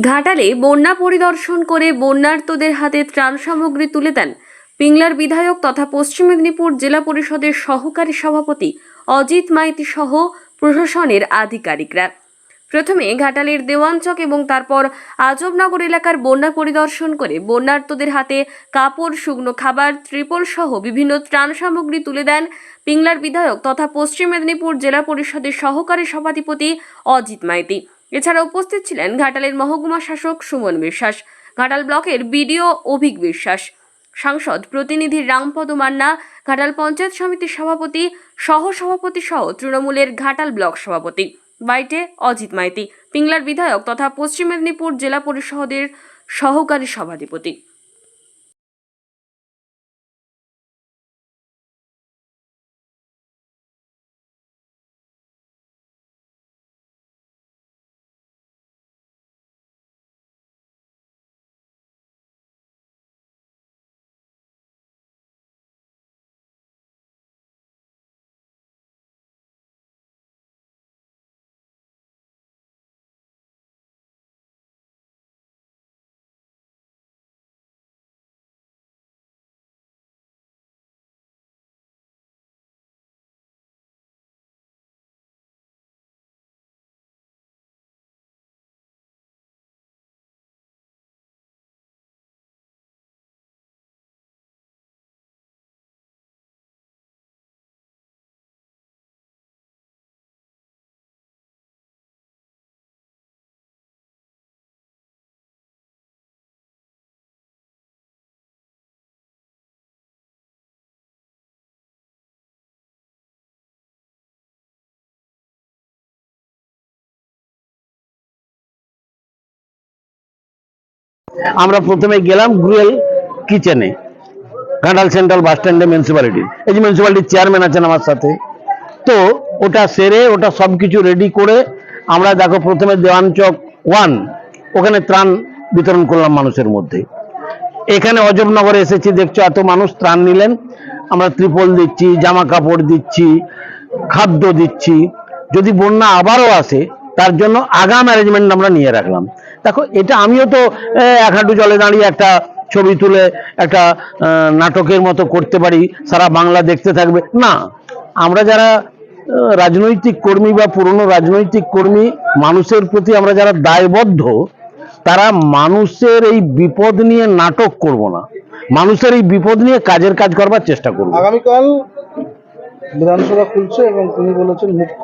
ঘাটালে বন্যা পরিদর্শন করে বন্যার্তদের হাতে ত্রাণ সামগ্রী তুলে দেন পিংলার বিধায়ক তথা পশ্চিম মেদিনীপুর জেলা পরিষদের সহকারী সভাপতি অজিত মাইতি সহ প্রশাসনের আধিকারিকরা। প্রথমে ঘাটালের দেওয়ানচক এবং তারপর আজবনগর এলাকার বন্যা পরিদর্শন করে বন্যার্তদের হাতে কাপড়, শুকনো খাবার, ত্রিপল সহ বিভিন্ন ত্রাণ সামগ্রী তুলে দেন পিংলার বিধায়ক তথা পশ্চিম মেদিনীপুর জেলা পরিষদের সহকারী সভাধিপতি অজিত মাইতি। এছাড়া উপস্থিত ছিলেন ঘাটালের মহকুমা শাসক সুমন বিশ্বাস, ঘাটাল ব্লকের বিডিও অভিক বিশ্বাস, সাংসদ প্রতিনিধি রামপদ মান্না, ঘাটাল পঞ্চায়েত সমিতির সভাপতি সহ সভাপতি সহ তৃণমূলের ঘাটাল ব্লক সভাপতি। বাইটে অজিত মাইতি, পিংলার বিধায়ক তথা পশ্চিম মেদিনীপুর জেলা পরিষদের সহকারী সভাধিপতি। আমরা প্রথমে গেলাম গ্রুয়েল কিচেনে ঘাটাল সেন্ট্রাল বাস স্ট্যান্ডে মিউনিসিপ্যালিটির এই যে মিউনিসিপ্যালিটির চেয়ারম্যান আছেন আমার সাথে। তো ওটা সেরে, ওটা সব কিছু রেডি করে আমরা দেখো প্রথমে দেওয়ানচক ওয়ান ওখানে ত্রাণ বিতরণ করলাম মানুষের মধ্যে। এখানে অজবনগরে এসেছি, দেখছ এত মানুষ ত্রাণ নিলেন। আমরা ত্রিপল দিচ্ছি, জামা কাপড় দিচ্ছি, খাদ্য দিচ্ছি। যদি বন্যা আবারও আসে তার জন্য আগাম অ্যারেঞ্জমেন্ট আমরা নিয়ে রাখলাম। দেখো, এটা আমিও তো এক হাঁটু জলে দাঁড়িয়ে একটা ছবি তুলে, একটা নাটকের মতো করতে পারি, সারা বাংলা দেখতে থাকবে। না, আমরা যারা রাজনৈতিক কর্মী বা পুরনো রাজনৈতিক কর্মী, মানুষের প্রতি আমরা যারা দায়বদ্ধ, তারা মানুষের এই বিপদ নিয়ে নাটক করব না। মানুষের এই বিপদ নিয়ে কাজের কাজ করবার চেষ্টা করব। আগামীকাল বিধানসভা খুলছে এবং তিনি বলেছেন মুখ্য